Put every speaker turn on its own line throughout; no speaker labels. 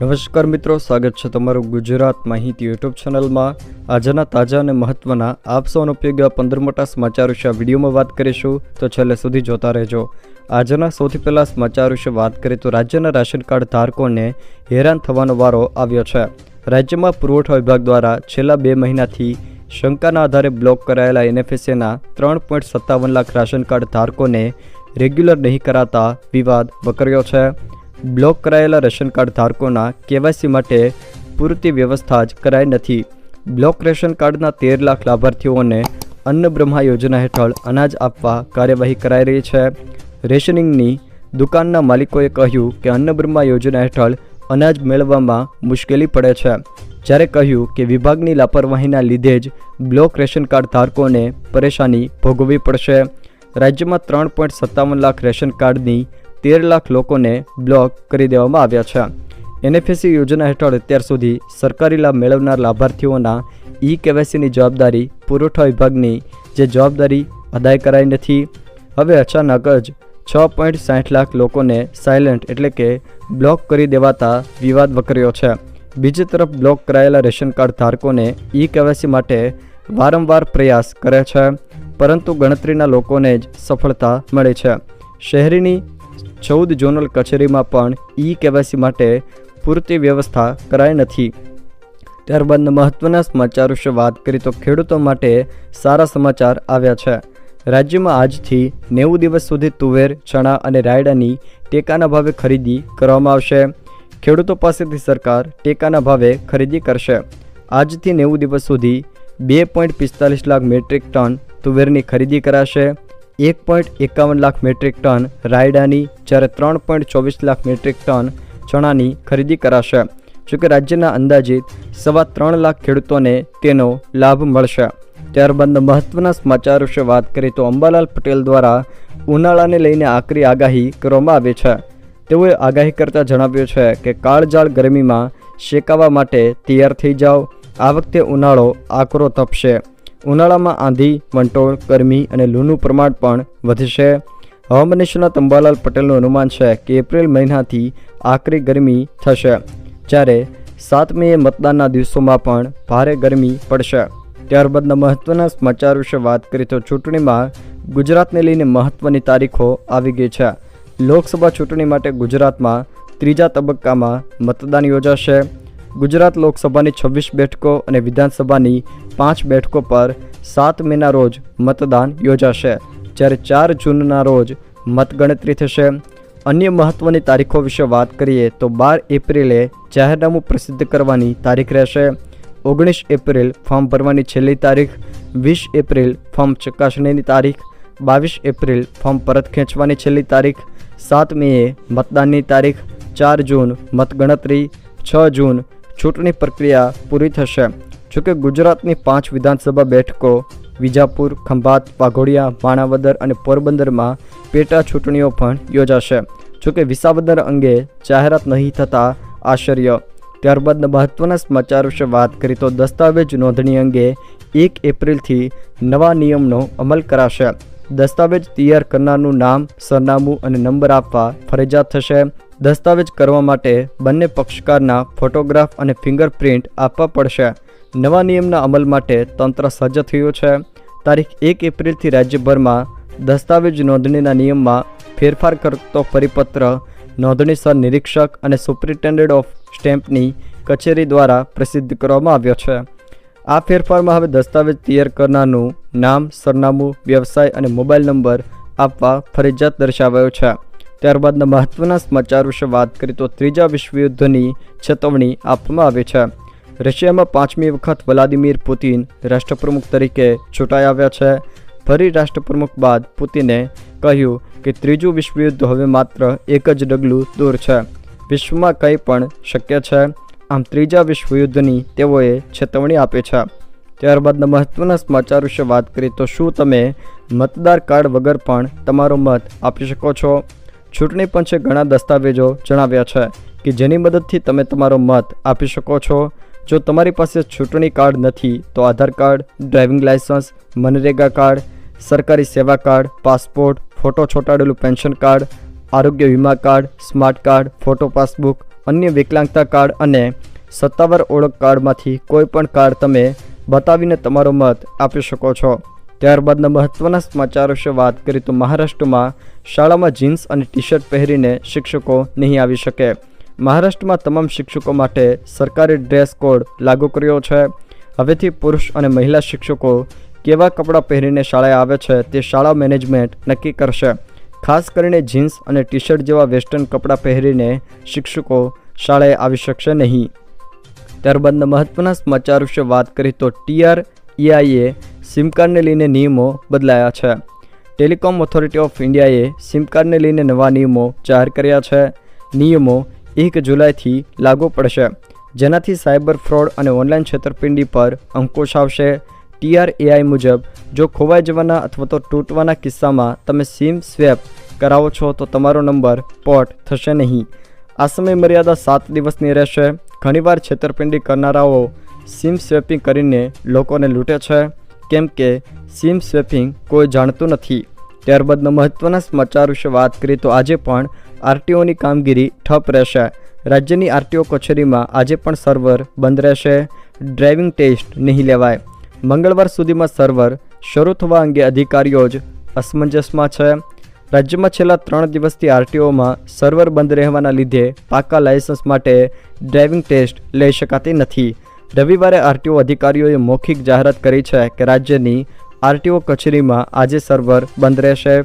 નમસ્કાર મિત્રો, સ્વાગત છે તમારું ગુજરાત માહિતી યુટ્યુબ ચેનલમાં. આજના તાજા અને મહત્વના આપ સૌનો ઉપયોગ પંદર મોટા સમાચાર વિશે આ વિડીયોમાં વાત કરીશું, તો છેલ્લે સુધી જોતા રહેજો. આજના સૌથી પહેલાં સમાચાર વિશે વાત કરીએ, તો રાજ્યના રાશન કાર્ડ ધારકોને હેરાન થવાનો વારો આવ્યો છે. રાજ્યમાં પુરવઠા વિભાગ દ્વારા છેલ્લા બે મહિનાથી શંકાના આધારે બ્લોક કરાયેલા એનએફએસએના ત્રણ પોઈન્ટ સત્તાવન લાખ રાશન કાર્ડ ધારકોને રેગ્યુલર નહીં કરાતા વિવાદ વકર્યો છે. બ્લોક કરાયેલા રેશન કાર્ડ ધારકોના કેવાયસી માટે પૂરતી વ્યવસ્થા જ કરાઈ નથી. બ્લોક રેશન કાર્ડના તેર લાખ લાભાર્થીઓને અન્ન બ્રહ્મા યોજના હેઠળ અનાજ આપવા કાર્યવાહી કરાઈ રહી છે. રેશનિંગની દુકાનના માલિકોએ કહ્યું કે અન્ન બ્રહ્મા યોજના હેઠળ અનાજ મેળવવામાં મુશ્કેલી પડે છે. જ્યારે કહ્યું કે વિભાગની લાપરવાહીના લીધે જ બ્લોક રેશન કાર્ડ ધારકોને પરેશાની ભોગવવી પડશે. રાજ્યમાં ત્રણ પોઈન્ટ સત્તાવન લાખ રેશન કાર્ડની તેર લાખ લોકોને બ્લોક કરી દેવામાં આવ્યા છે. એનએફએસી યોજના હેઠળ અત્યાર સુધી સરકારી લાભ મેળવનાર લાભાર્થીઓના ઈ કેવાયસીની જવાબદારી પુરવઠા વિભાગની જે જવાબદારી અદાય કરાઈ નથી. હવે અચાનક જ છ પોઈન્ટ સાઠ લાખ લોકોને સાયલન્ટ એટલે કે બ્લોક કરી દેવાતા વિવાદ વકર્યો છે. બીજી તરફ બ્લોક કરાયેલા રેશન કાર્ડ ધારકોને ઈ કેવાયસી માટે વારંવાર પ્રયાસ કરે છે, પરંતુ ગણતરીના લોકોને જ સફળતા મળે છે. શહેરીની ચૌદ ઝોનલ કચેરીમાં પણ ઈ કેવાયસી માટે પૂરતી વ્યવસ્થા કરાઈ નથી. ત્યારબાદ મહત્વના સમાચાર વિશે વાત કરીએ તો ખેડૂતો માટે સારા સમાચાર આવ્યા છે. રાજ્યમાં આજથી નેવું દિવસ સુધી તુવેર, ચણા અને રાયડાની ટેકાના ભાવે ખરીદી કરવામાં આવશે. ખેડૂતો પાસેથી સરકાર ટેકાના ભાવે ખરીદી કરશે. આજથી નેવું દિવસ સુધી બે પોઈન્ટ પિસ્તાલીસ લાખ મેટ્રિક ટન તુવેરની ખરીદી કરાશે. એક પોઈન્ટ એકાવન લાખ મેટ્રિક ટન, રાયડાની જ્યારે ત્રણ પોઈન્ટ ચોવીસ લાખ મેટ્રિક ટન ચણાની ખરીદી કરાશે. જોકે રાજ્યના અંદાજિત સવા ત્રણ લાખ ખેડૂતોને તેનો લાભ મળશે. ત્યારબાદ મહત્વના સમાચાર વિશે વાત કરીએ તો અંબાલાલ પટેલ દ્વારા ઉનાળાને લઈને આકરી આગાહી કરવામાં આવી છે. તેઓએ આગાહી કરતાં જણાવ્યું છે કે કાળજાળ ગરમીમાં શેકાવા માટે તૈયાર થઈ જાઓ. આ વખતે ઉનાળો આકરો તપશે. ઉનાળામાં આંધી વંટોળ ગરમી અને લૂનું પ્રમાણ પણ વધશે. હવામાન નિષ્ણાત અંબાલાલ પટેલનું અનુમાન છે કે એપ્રિલ મહિનાથી આકરી ગરમી થશે, જ્યારે સાત મે મતદાનના દિવસોમાં પણ ભારે ગરમી પડશે. ત્યારબાદના મહત્વના સમાચાર વિશે વાત કરીએ તો ચૂંટણીમાં ગુજરાતને લઈને મહત્વની તારીખો આવી ગઈ છે. લોકસભા ચૂંટણી માટે ગુજરાતમાં ત્રીજા તબક્કામાં મતદાન યોજાશે. ગુજરાત લોકસભાની છવ્વીસ બેઠકો અને વિધાનસભાની પાંચ બેઠકો પર સાત મેના રોજ મતદાન યોજાશે. જ્યારે ચાર જૂનના રોજ મતગણતરી થશે. અન્ય મહત્ત્વની તારીખો વિશે વાત કરીએ તો બાર એપ્રિલે જાહેરનામું પ્રસિદ્ધ કરવાની તારીખ રહેશે. ઓગણીસ એપ્રિલ ફોર્મ ભરવાની છેલ્લી તારીખ, વીસ એપ્રિલ ફોર્મ ચકાસણીની તારીખ, બાવીસ એપ્રિલ ફોર્મ પરત ખેંચવાની છેલ્લી તારીખ, સાત મેએ મતદાનની તારીખ, ચાર જૂન મતગણતરી, છ જૂન ચૂંટણી પ્રક્રિયા પૂરી થશે. જોકે ગુજરાતની પાંચ વિધાનસભા બેઠકો, વિજાપુર, ખંભાત, વાઘોડિયા, માણાવદર અને પોરબંદરમાં પેટા ચૂંટણીઓ પણ યોજાશે. જોકે વિસાવદર અંગે જાહેરાત નહીં થતાં આશ્ચર્ય. ત્યારબાદ મહત્વના સમાચાર વિશે વાત કરી તો દસ્તાવેજ નોંધણી અંગે એક એપ્રિલથી નવા નિયમનો અમલ કરાશે. દસ્તાવેજ તૈયાર કરનારનું નામ, સરનામું અને નંબર આપવા ફરજિયાત થશે. દસ્તાવેજ કરવા માટે બંને પક્ષકારના ફોટોગ્રાફ અને ફિંગરપ્રિન્ટ આપવા પડશે. નવા નિયમના અમલ માટે તંત્ર સજ્જ થયું છે. તારીખ એક એપ્રિલથી રાજ્યભરમાં દસ્તાવેજ નોંધણીના નિયમમાં ફેરફાર કરતો પરિપત્ર નોંધણીસર નિરીક્ષક અને સુપ્રિન્ટેન્ડન્ટ ઓફ સ્ટેમ્પની કચેરી દ્વારા પ્રસિદ્ધ કરવામાં આવ્યો છે. આ ફેરફારમાં હવે દસ્તાવેજ તૈયાર કરનારનું નામ, સરનામું, વ્યવસાય અને મોબાઈલ નંબર આપવા ફરજિયાત દર્શાવાયો છે. ત્યારબાદના મહત્વના સમાચાર વિશે વાત કરીએ તો ત્રીજા વિશ્વયુદ્ધની ચેતવણી આપવામાં આવી છે. રશિયામાં પાંચમી વખત વ્લાદિમીર પુતિન રાષ્ટ્રપ્રમુખ તરીકે ચૂંટાઈ આવ્યા છે. ફરી રાષ્ટ્રપ્રમુખ બાદ પુતિને કહ્યું કે ત્રીજું વિશ્વયુદ્ધ હવે માત્ર એક જ ડગલું દૂર છે. વિશ્વમાં કંઈ પણ શક્ય છે. આમ ત્રીજા વિશ્વયુદ્ધની તેઓએ ચેતવણી આપી છે. ત્યારબાદના મહત્વના સમાચાર વિશે વાત કરીએ તો શું તમે મતદાર કાર્ડ વગર પણ તમારો મત આપી શકો છો? ચૂંટણી પંચે ઘણા દસ્તાવેજો જણાવ્યા છે કે જેની મદદથી તમે તમારો મત આપી શકો છો. જો તમારી પાસે ચૂંટણી કાર્ડ નથી, તો Aadhaar card, driving licence MNREGA card, સરકારી સેવા કાર્ડ, પાસપોર્ટ, ફોટો ચોંટાડેલું પેન્શન કાર્ડ, આરોગ્ય વીમા card, smart card, photo passbook, અન્ય વિકલાંગતા કાર્ડ અને સત્તાવાર ઓળખ કાર્ડમાંથી કોઈ પણ કાર્ડ તમે બતાવીને તમારો મત આપી શકો છો. ત્યારબાદના મહત્ત્વના સમાચાર વિશે વાત કરીએ તો મહારાષ્ટ્રમાં શાળામાં જીન્સ અને ટી શર્ટ પહેરીને શિક્ષકો નહીં આવી શકે. મહારાષ્ટ્રમાં તમામ શિક્ષકો માટે સરકારી ડ્રેસ કોડ લાગુ કર્યો છે. હવેથી પુરુષ અને મહિલા શિક્ષકો કેવા કપડાં પહેરીને શાળાએ આવે છે તે શાળા મેનેજમેન્ટ નક્કી કરશે. ખાસ કરીને જીન્સ અને ટી શર્ટ જેવા વેસ્ટર્ન કપડાં પહેરીને શિક્ષકો શાળાએ આવી શકશે નહીં. ત્યારબાદના મહત્ત્વના સમાચાર વિશે વાત કરીએ તો ટીઆર ઈઆઈએ સિમ કાર્ડને લઈને નિયમો બદલાયા છે. ટેલિકોમ ઓથોરિટી ઓફ ઇન્ડિયાએ સિમ કાર્ડને લઈને નવા નિયમો જાહેર કર્યા છે. નિયમો એક જુલાઈથી લાગુ પડશે, જેનાથી સાયબર ફ્રોડ અને ઓનલાઈન છેતરપિંડી પર અંકુશ આવશે. ટીઆરએઆઈ મુજબ, જો ખોવાઈ જવાના અથવા તો તૂટવાના કિસ્સામાં તમે સિમ સ્વેપ કરાવો છો, તો તમારો નંબર પોર્ટ થશે નહીં. આ સમય મર્યાદા સાત દિવસની રહેશે. ઘણીવાર છેતરપિંડી કરનારાઓ સિમ સ્વેપિંગ કરીને લોકોને લૂંટે છે. કેમ કે સિમ સ્વેપિંગ કોઈ જાણતું નથી. ત્યારબાદના મહત્ત્વના સમાચાર વિશે વાત કરીએ તો આજે પણ આરટીઓની કામગીરી ઠપ રહેશે. રાજ્યની આરટીઓ કચેરીમાં આજે પણ સર્વર બંધ રહેશે. ડ્રાઇવિંગ ટેસ્ટ નહીં લેવાય. મંગળવાર સુધીમાં સર્વર શરૂ થવા અંગે અધિકારીઓ જ અસમંજસમાં છે. રાજ્યમાં છેલ્લા ત્રણ દિવસથી આરટીઓમાં સર્વર બંધ રહેવાના લીધે પાકા લાયસન્સ માટે ડ્રાઇવિંગ ટેસ્ટ લઈ શકાતી નથી. રવિવારે આરટીઓ અધિકારીઓએ મૌખિક જાહેરાત કરી છે કે રાજ્યની આરટીઓ કચેરીમાં આજે સર્વર બંધ રહેશે.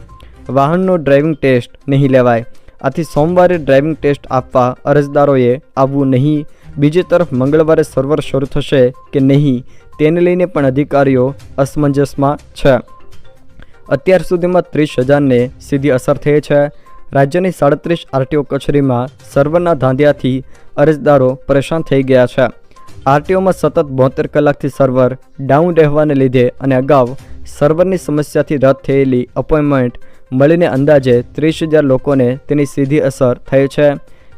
વાહનનો ડ્રાઇવિંગ ટેસ્ટ નહીં લેવાય. આથી સોમવારે ડ્રાઇવિંગ ટેસ્ટ આપવા અરજદારોએ આવવું નહીં. બીજી તરફ મંગળવારે સર્વર શરૂ થશે કે નહીં તેને લઈને પણ અધિકારીઓ અસમંજસમાં છે. અત્યાર સુધીમાં ત્રીસ હજારને સીધી અસર થઈ છે. રાજ્યની સાડત્રીસ આરટીઓ કચેરીમાં સર્વરના ધાંધિયાથી અરજદારો પરેશાન થઈ ગયા છે. આરટીઓમાં સતત બોતેર કલાકથી સર્વર ડાઉન રહેવાને લીધે અને અગાઉ સર્વરની સમસ્યાથી રદ થયેલી અપોઇન્ટમેન્ટ મળીને અંદાજે ત્રીસ હજાર લોકોને તેની સીધી અસર થઈ છે.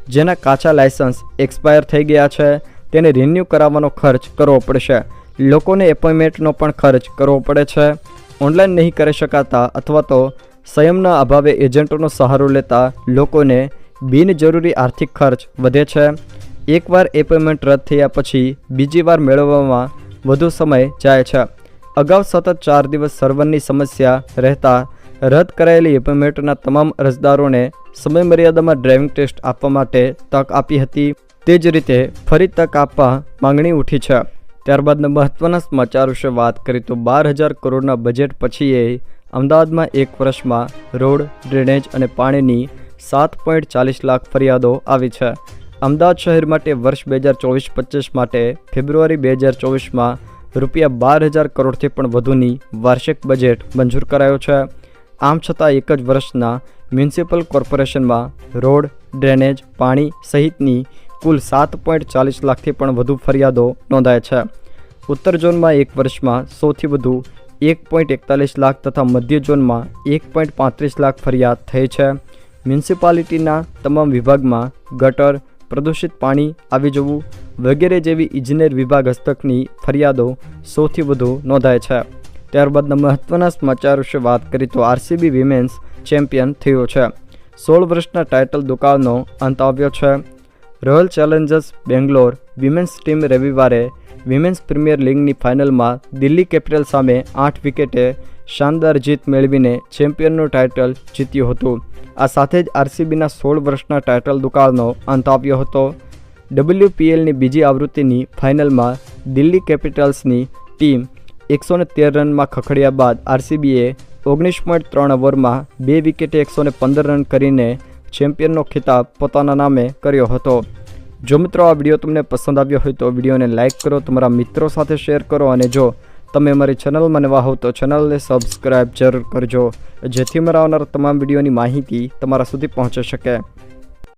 જેના કાચા લાયસન્સ એક્સપાયર થઈ ગયા છે. તેને રિન્યૂ કરાવવાનો ખર્ચ કરવો પડશે. લોકોને એપોઇન્ટમેન્ટનો પણ ખર્ચ કરવો પડે છે. ઓનલાઈન નહીં કરી શકાતા અથવા તો સંયમના અભાવે એજન્ટોનો સહારો લેતા લોકોને બિનજરૂરી આર્થિક ખર્ચ વધે છે. એકવાર એપોઇન્ટમેન્ટ રદ થયા પછી બીજી વાર મેળવવામાં વધુ સમય જાય છે. અગાઉ સતત ચાર દિવસ સર્વરની સમસ્યા રહેતા રદ કરાયેલી એપોઇન્ટમેન્ટના તમામ અરજદારોને સમયમર્યાદામાં ડ્રાઇવિંગ ટેસ્ટ આપવા માટે તક આપી હતી. તે જ રીતે ફરી તક આપવા માંગણી ઉઠી છે. ત્યારબાદના મહત્ત્વના સમાચાર વિશે વાત કરીએ તો બાર હજાર કરોડના બજેટ પછી એ અમદાવાદમાં એક વર્ષમાં રોડ ડ્રેનેજ અને પાણીની સાત પોઈન્ટ ચાલીસ લાખ ફરિયાદો આવી છે. અમદાવાદ શહેર માટે વર્ષ બે હજાર ચોવીસ પચીસ માટે ફેબ્રુઆરી બે હજાર ચોવીસમાં રૂપિયા બાર હજાર કરોડથી પણ વધુની વાર્ષિક બજેટ મંજૂર કરાયો છે. આમ છતાં એક જ વર્ષના મ્યુનિસિપલ કોર્પોરેશનમાં રોડ, ડ્રેનેજ, પાણી સહિતની કુલ સાત પોઈન્ટ ચાલીસ લાખથી પણ વધુ ફરિયાદો નોંધાય છે. ઉત્તર ઝોનમાં એક વર્ષમાં સૌથી વધુ એક પોઈન્ટ એકતાલીસ લાખ તથા મધ્ય ઝોનમાં એક પોઈન્ટ પાંત્રીસ લાખ ફરિયાદ થઈ છે. મ્યુનિસિપાલિટીના તમામ વિભાગમાં ગટર પ્રદૂષિત પાણી આવી જવું વગેરે જેવી ઇજનેર વિભાગ હસ્તકની ફરિયાદો સૌથી વધુ નોંધાય છે. ત્યારબાદના મહત્ત્વના સમાચાર વિશે વાત કરીએ તો આરસીબી વિમેન્સ ચેમ્પિયન થયો છે. સોળ વર્ષના ટાઇટલ દુકાળનો અંત આવ્યો છે. Royal Challengers Bangalore Women's team રવિવારે વિમેન્સ પ્રીમિયર લીગની ફાઇનલમાં દિલ્હી કેપિટલ સામે આઠ વિકેટે શાનદાર જીત મેળવીને ચેમ્પિયનનું ટાઇટલ જીત્યું હતું. આ સાથે જ આરસીબીના સોળ વર્ષના ટાઇટલ દુકાળનો અંત આવ્યો હતો. ડબલ્યુપીએલની બીજી આવૃત્તિની ફાઇનલમાં દિલ્હી કેપિટલ્સની ટીમ એકસો તેર રનમાં ખખડ્યા બાદ આરસીબીએ ઓગણીસ પોઈન્ટ ત્રણ ઓવરમાં બે વિકેટે એકસો પંદર રન કરીને ચેમ્પિયનનો ખિતાબ પોતાના નામે કર્યો હતો. જો મિત્રો આ વીડિયો તમને પસંદ આવ્યો હોય તો વિડીયોને લાઇક કરો, તમારા મિત્રો સાથે શેર કરો અને જો તમે અમારી ચેનલમાં નવા હો તો ચેનલને સબસ્ક્રાઈબ જરૂર કરજો, જેથી મારા આવનાર તમામ વિડીયોની માહિતી તમારા સુધી પહોંચી શકે.